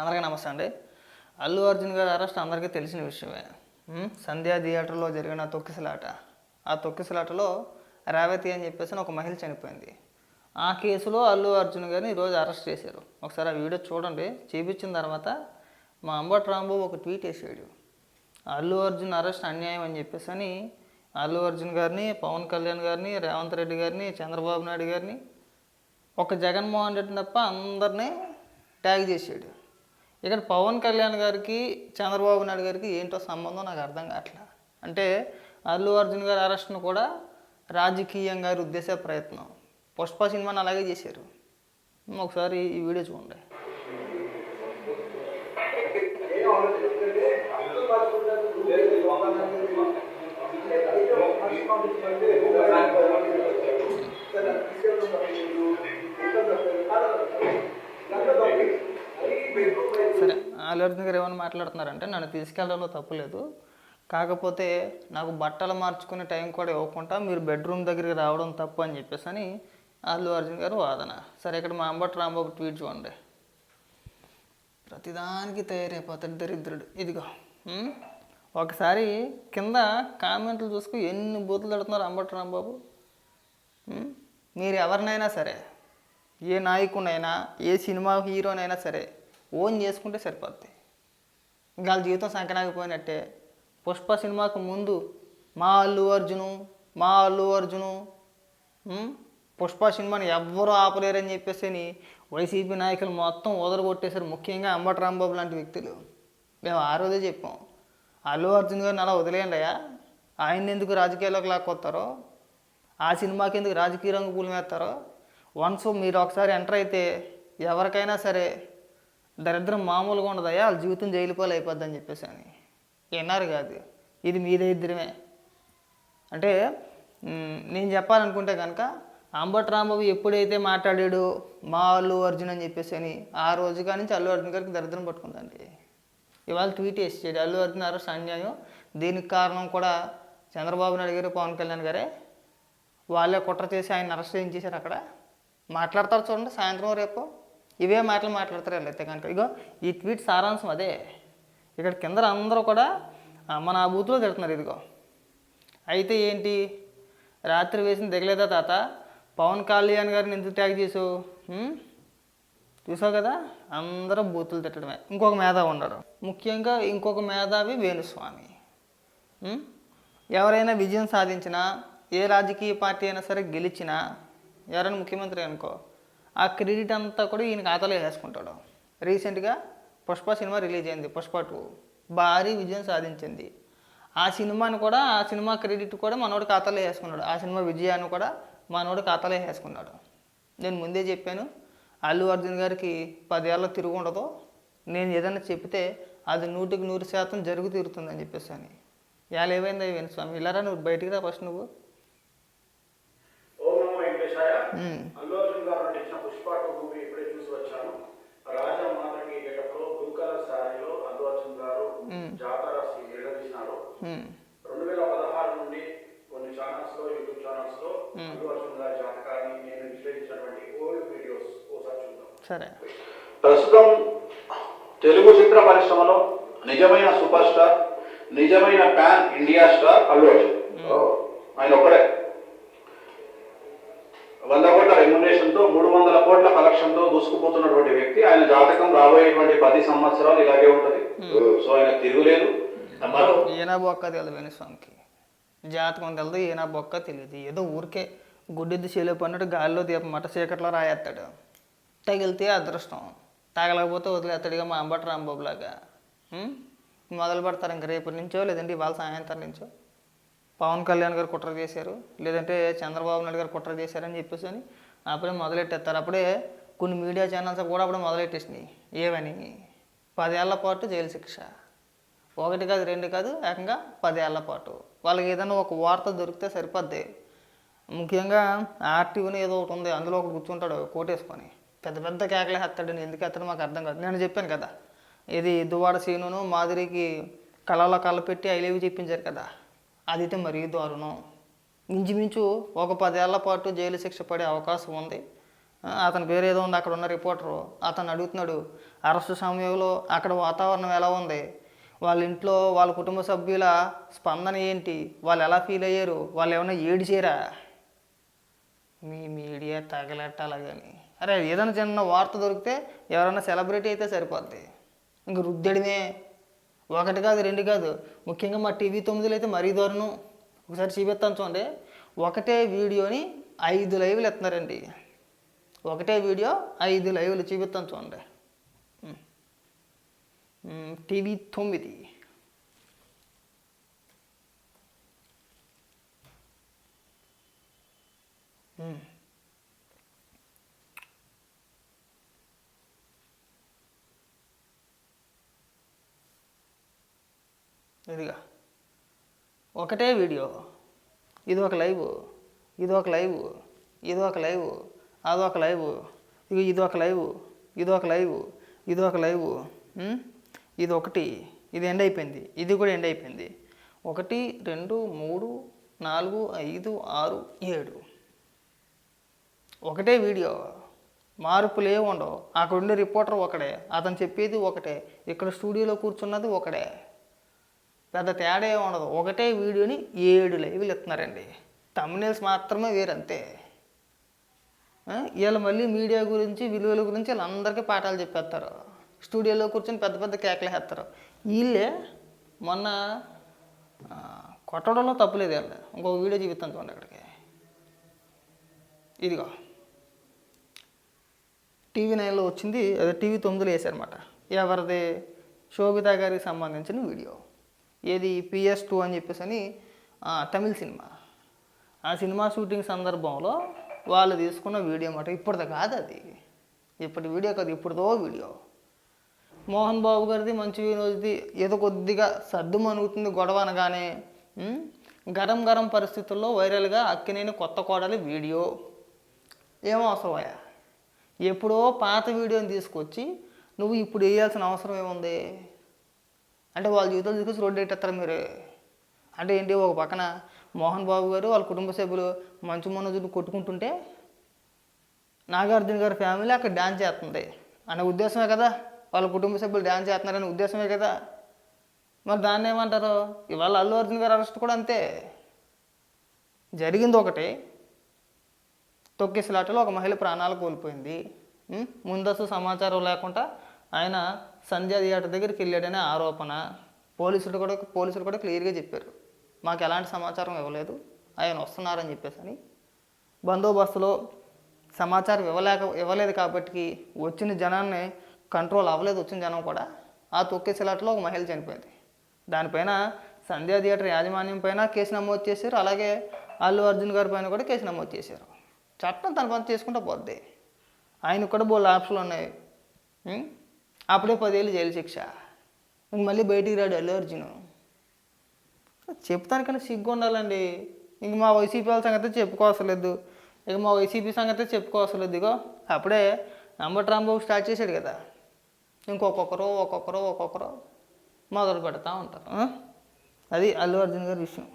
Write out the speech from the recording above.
అందరికీ నమస్తే అండి. అల్లు అర్జున్ గారి అరెస్ట్ అందరికీ తెలిసిన విషయమే. సంధ్యా థియేటర్లో జరిగిన తొక్కిసలాట. ఆ తొక్కిసలాటలో రేవతి అని చెప్పేసి ఒక మహిళ చనిపోయింది. ఆ కేసులో అల్లు అర్జున్ గారిని ఈరోజు అరెస్ట్ చేశారు. ఒకసారి ఆ వీడియో చూడండి. చూపించిన తర్వాత మా అంబటి రాంబు ఒక ట్వీట్ వేసాడు. అల్లు అర్జున్ అరెస్ట్ అన్యాయం అని చెప్పేసి అని అల్లు అర్జున్ గారిని పవన్ కళ్యాణ్ గారిని రేవంత్ రెడ్డి గారిని చంద్రబాబు నాయుడు గారిని ఒక జగన్మోహన్ రెడ్డి తప్ప అందరినీ ట్యాగ్ చేసాడు ఇక్కడ పవన్ కళ్యాణ్ గారికి చంద్రబాబు నాయుడు గారికి ఏంటో సంబంధం నాకు అర్థం కావట్లా? అంటే అల్లు అర్జున్ గారి అరెస్ట్ను కూడా రాజకీయంగా రుద్దేశే ప్రయత్నం. పుష్ప సినిమాని అలాగే చేశారు. ఒకసారి ఈ వీడియో చూడండి. Thank you. అర్జున్ గారు ఏమైనా మాట్లాడుతున్నారంటే నన్ను తీసుకెళ్ళడంలో తప్పులేదు కాకపోతే నాకు బట్టలు మార్చుకునే టైం కూడా ఇవ్వకుండా మీరు బెడ్రూమ్ దగ్గరికి రావడం తప్పు అని చెప్పేసి అని అల్లు అర్జున్ గారు వాదన. సరే ఇక్కడ మా అంబటి రాంబాబు ట్వీట్ చూడండి. ప్రతిదానికి తయారైపోతాడు దరిద్రుడు. ఇదిగో ఒకసారి కింద కామెంట్లు చూసుకు ఎన్ని బూతులు తడుతున్నారు అంబటి రాంబాబు. మీరు ఎవరినైనా సరే ఏ నాయకునైనా ఏ సినిమా హీరోనైనా సరే ఓన్ చేసుకుంటే సరిపోద్ది. ఇంకా వాళ్ళ జీవితం సంకనాగిపోయినట్టే పుష్ప సినిమాకు ముందు మా అల్లు అర్జును మా అల్లు అర్జును పుష్ప సినిమాని ఎవ్వరూ ఆపలేరని చెప్పేసి అని వైసీపీ నాయకులు మొత్తం వదలగొట్టేశారు ముఖ్యంగా అంబటి రాంబాబు లాంటి వ్యక్తులు. మేము ఆ రోజే చెప్పాం. అల్లు అర్జున్ గారిని అలా వదిలేయండి అయ్యా. ఆయన ఎందుకు రాజకీయాల్లోకి లాక్కొస్తారో ఆ సినిమాకి ఎందుకు రాజకీయ రంగు పూలు వేస్తారో వన్స్ మీరు ఒకసారి ఎంటర్ అయితే ఎవరికైనా సరే దరిద్రం మామూలుగా ఉండదయ్యా వాళ్ళ జీవితం జైలు పాలు అయిపోద్ది అని చెప్పేసి అని. విన్నారు కాదు. ఇది మీ దరిద్రమే అంటే నేను చెప్పాలనుకుంటే కనుక అంబటి రాంబాబు ఎప్పుడైతే మాట్లాడాడు మా అల్లు అర్జున్ అని చెప్పేసి అని ఆ రోజు కాడి నుంచి అల్లు అర్జున్ గారికి దరిద్రం పట్టుకుందండి. ఇవాళ ట్వీట్ వేసాడు అల్లు అర్జున్ అరెస్ట్ అన్యాయం దీనికి కారణం కూడా చంద్రబాబు నాయుడు గారు పవన్ కళ్యాణ్ గారే. వాళ్ళే కుట్ర చేసి ఆయన అరెస్ట్ చేయించేశారు అక్కడ. మాట్లాడతారు చూడండి సాయంత్రం రేపు. ఇవే మాటలు మాట్లాడతారు వీళ్ళైతే కనుక. ఇగో ఈ ట్వీట్ సారాంశం అదే. ఇక్కడ కింద అందరూ కూడా మన ఆ బూత్లో తిడుతున్నారు ఇదిగో. అయితే ఏంటి? రాత్రి వేసిన దిగలేదా తాత? పవన్ కళ్యాణ్ గారిని ఎందుకు ట్యాగ్ చేసావు? చూసావు కదా? అందరూ బూతులు తిట్టడమే. ఇంకొక మేధావి ఉన్నాడు. ముఖ్యంగా ఇంకొక మేధావి వేణుస్వామి. ఎవరైనా విజయం సాధించినా ఏ రాజకీయ పార్టీ అయినా సరే గెలిచినా ఎవరైనా ముఖ్యమంత్రి అనుకో ఆ క్రెడిట్ అంతా కూడా ఈయన ఖాతాలో వేసుకుంటాడు. రీసెంట్గా పుష్ప సినిమా రిలీజ్ అయింది పుష్ప టూ. భారీ విజయం సాధించింది. ఆ సినిమాని కూడా ఆ సినిమా క్రెడిట్ కూడా మనోడి ఖాతాలో వేసుకున్నాడు. ఆ సినిమా విజయాన్ని కూడా మనోడి ఖాతాలో వేసుకున్నాడు. నేను ముందే చెప్పాను అల్లు అర్జున్ గారికి పదేళ్ళ తిరుగు ఉండదు. నేను ఏదైనా చెప్తే అది నూటికి నూరు శాతం జరుగు తీరుతుందని చెప్పేసి అని. ఇవాళ ఏమైంది అయ్యి స్వామి? ఇలారా నువ్వు బయటికి రా ఫస్ట్ నువ్వు ఓం నమో వెంకటేశాయ ఉమ్. అల్లు అర్జున్ గారు నటించిన పుష్ప టూ మూవీ ఇప్పుడే చూసి వచ్చాను రాజా మాతకి గెటప్లో బ్లూ కలర్ శారీలో అల్లు అర్జున్ గారు జాతర రెండు వేల పదహారు నుండి కొన్ని ఛానల్స్లో యూట్యూబ్ ఛానల్స్లో అల్లు గారి జాతకాన్ని నేను విశ్లేషించినటువంటి ఓల్డ్ వీడియోస్ ఒకసారి చూద్దాం. సరే. ప్రస్తుతం తెలుగు చిత్ర పరిశ్రమలో నిజమైన సూపర్ స్టార్ నిజమైన pan India star Allu Arjun. ఆయన ఒక్కడే. వంద కోట్ల రెమ్యునేషన్తో మూడు వందల కోట్ల కలెక్షన్తో దూసుకుపోతున్నటువంటి వ్యక్తి ఆయన జాతకం రాబోయేటువంటి పది సంవత్సరాలు ఇలాగే ఉంటది. సో ఆయన తిరుగులేదు. ఈయన బొక్క తెలియదు వేణుస్వామికి జాతకం తెలియదు ఈయన బొక్క తెలియదు ఏదో ఊరికే గుడ్డిద్ది చేలో పన్నట్టు గాలిలో దీపం మట చీకట్లో రాయేస్తాడు తగిలితే అదృష్టం. తగలకపోతే వదిలేస్తాడుగా మా అంబటి రాంబాబు లాగా? మొదలు పెడతారు ఇంక రేపటి నుంచో లేదంటే ఇవాళ సాయంత్రం నుంచో. పవన్ కళ్యాణ్ గారు కుట్ర చేశారు లేదంటే చంద్రబాబు నాయుడు గారు కుట్ర చేశారని చెప్పేసి అని అప్పుడే మొదలెట్టేస్తారు. అప్పుడే కొన్ని మీడియా ఛానల్స్ కూడా అప్పుడే మొదలెట్టేసినాయి. ఏవని పదేళ్ళ పాటు జైలు శిక్ష. ఒకటి కాదు రెండు కాదు ఏకంగా పదేళ్ళ పాటు. వాళ్ళకి ఏదైనా ఒక వార్త దొరికితే సరిపోద్ది. ముఖ్యంగా ఆర్టీవీని ఏదో ఒకటి ఉంది అందులో ఒకటి కూర్చుంటాడు కోటేసుకొని. పెద్ద పెద్ద కేకలే ఎత్తాడు ఎందుకు ఎత్తాడు మాకు అర్థం కాదు. నేను చెప్పాను కదా ఇది దువాడ సీనును మాధురికి కళలో కళ్ళ పెట్టి ఐలేవి చెప్పించారు కదా అదైతే మరీ దారుణం. ఇంచుమించు ఒక పదేళ్ళ పాటు జైలు శిక్ష పడే అవకాశం ఉంది. అతని పేరు ఏదో ఉంది అక్కడ ఉన్న రిపోర్టరు. అతను అడుగుతున్నాడు అరెస్టు సమయంలో అక్కడ వాతావరణం ఎలా ఉంది? వాళ్ళ ఇంట్లో వాళ్ళ కుటుంబ సభ్యుల స్పందన ఏంటి? వాళ్ళు ఎలా ఫీల్ అయ్యారు? వాళ్ళు ఏమైనా ఏడిచేరా? మీ మీడియా తగలెట్టాల కానీ అరే ఏదైనా చిన్న వార్త దొరికితే ఎవరైనా సెలబ్రిటీ అయితే సరిపోద్ది. ఇంక రుద్దడమే ఒకటి కాదు రెండు కాదు. ముఖ్యంగా మా టీవీ తొమ్మిదిలో అయితే మరీ దారుణం. ఒకసారి చూపిస్తాను చూడండి. ఒకటే వీడియోని ఐదు లైవ్లు ఎత్తున్నారండి ఒకటే వీడియో ఐదు లైవ్లు చూపిస్తాను చూడండి. టీవీ తొమ్మిది. ఇదిగా. ఒకటే వీడియో. ఇది ఒక లైవ్. ఇది ఒక లైవ్. ఇది ఒక లైవ్. అదొక లైవ్. ఇది ఒక లైవ్. ఇది ఒక లైవ్. ఇది ఒక లైవ్. ఇది ఒకటి ఇది ఎండ్ అయిపోయింది. ఇది కూడా ఎండ్ అయిపోయింది. ఒకటి రెండు మూడు నాలుగు ఐదు ఆరు ఏడు. ఒకటే వీడియో. మార్పులు ఏమి ఉండవు. అక్కడ ఉండే రిపోర్టర్ ఒకడే. అతను చెప్పేది ఒకటే. ఇక్కడ స్టూడియోలో కూర్చున్నది ఒకడే. పెద్ద తేడా ఏమి ఉండదు. ఒకటే వీడియోని ఏడు లైవ్లు ఇస్తున్నారండి. తమిళస్ మాత్రమే వేరంతే. వీళ్ళు మళ్ళీ మీడియా గురించి విలువల గురించి వీళ్ళందరికీ పాఠాలు చెప్పేస్తారు. స్టూడియోలో కూర్చొని పెద్ద పెద్ద కేకలు వేస్తారు. వీళ్ళే మొన్న కొట్టడంలో తప్పులేదు వీళ్ళు. ఇంకో వీడియో చూపిస్తాను చూడండి అక్కడికి ఇదిగో. టీవీ నైన్లో వచ్చింది అదే టీవీ తొమ్మిదిలో వేసారన్నమాట ఎవరిది? శోభిత గారికి సంబంధించిన వీడియో. ఏది? పిఎస్ టూ అని చెప్పేసి అని తమిళ్ తమిళ సినిమా. ఆ సినిమా షూటింగ్ సందర్భంలో వాళ్ళు తీసుకున్న వీడియో మాట ఇప్పటిది కాదు అది. ఇప్పటి వీడియో కాదు ఇప్పుడుదో వీడియో. మోహన్ బాబు గారిది మంచి వినోద్ది ఏదో కొద్దిగా సర్దు మనుగుతుంది గొడవ అనగానే గరం గరం పరిస్థితుల్లో వైరల్గా అక్కినేని కొత్త కోడలి వీడియో. ఏమో అవసరమయ్యా ఎప్పుడో పాత వీడియోని తీసుకొచ్చి నువ్వు ఇప్పుడు వేయాల్సిన అవసరం ఏముంది? అంటే వాళ్ళ జీవితాలు తీసుకొచ్చి రోడ్డు ఎట్టేస్తారు మీరు. అంటే ఏంటి ఒక పక్కన మోహన్ బాబు గారు వాళ్ళ కుటుంబ సభ్యులు మంచు మనోజుని కొట్టుకుంటుంటే నాగార్జున గారి ఫ్యామిలీ అక్కడ డ్యాన్స్ చేస్తుంది. అనే ఉద్దేశమే కదా. వాళ్ళ కుటుంబ సభ్యులు డ్యాన్స్ చేస్తున్నారనే ఉద్దేశమే కదా. మరి దాన్ని ఏమంటారు? ఇవాళ అల్లు అర్జున్ గారు అరెస్ట్ కూడా అంతే. జరిగింది ఒకటి. తొక్కిసలాటలో ఒక మహిళ ప్రాణాలు కోల్పోయింది. ముందస్తు సమాచారం లేకుండా ఆయన సంధ్యా థియేటర్ దగ్గరికి వెళ్ళాడనే ఆరోపణ. పోలీసులు కూడా పోలీసులు కూడా క్లియర్గా చెప్పారు. మాకు ఎలాంటి సమాచారం ఇవ్వలేదు. ఆయన వస్తున్నారని చెప్పేసి అని బందోబస్తులో సమాచారం ఇవ్వలేక ఇవ్వలేదు కాబట్టి వచ్చిన జనాన్ని కంట్రోల్ అవ్వలేదు వచ్చిన జనం కూడా. ఆ తొక్కిసలాటలో ఒక మహిళ చనిపోయింది. దానిపైన సంధ్యా థియేటర్ యాజమాన్యం పైన కేసు నమోదు చేశారు. అలాగే అల్లు అర్జున్ గారి పైన కూడా కేసు నమోదు చేశారు. చట్టం తన పని చేసుకుంటూ పోద్ది. ఆయనకు కూడా బోల్ ఆప్షన్లు ఉన్నాయి. అప్పుడే పదేళ్ళు జైలు శిక్ష. మళ్ళీ బయటికి రాడు అల్లు అర్జును. చెప్తానికన్నా సిగ్గు ఉండాలండి. ఇంక మా వైసీపీ వాళ్ళ సంగతి చెప్పుకోవసలేదు ఇక మా వైసీపీ సంగతి చెప్పుకోవసలేదు ఇగో అప్పుడే నంబర్ రాంబాబు స్టార్ట్ చేశాడు కదా. ఇంకొకొక్కరు ఒక్కొక్కరు ఒక్కొక్కరు మొదలు పెడతా ఉంటారు. అది అల్లు అర్జున్ గారి విషయం.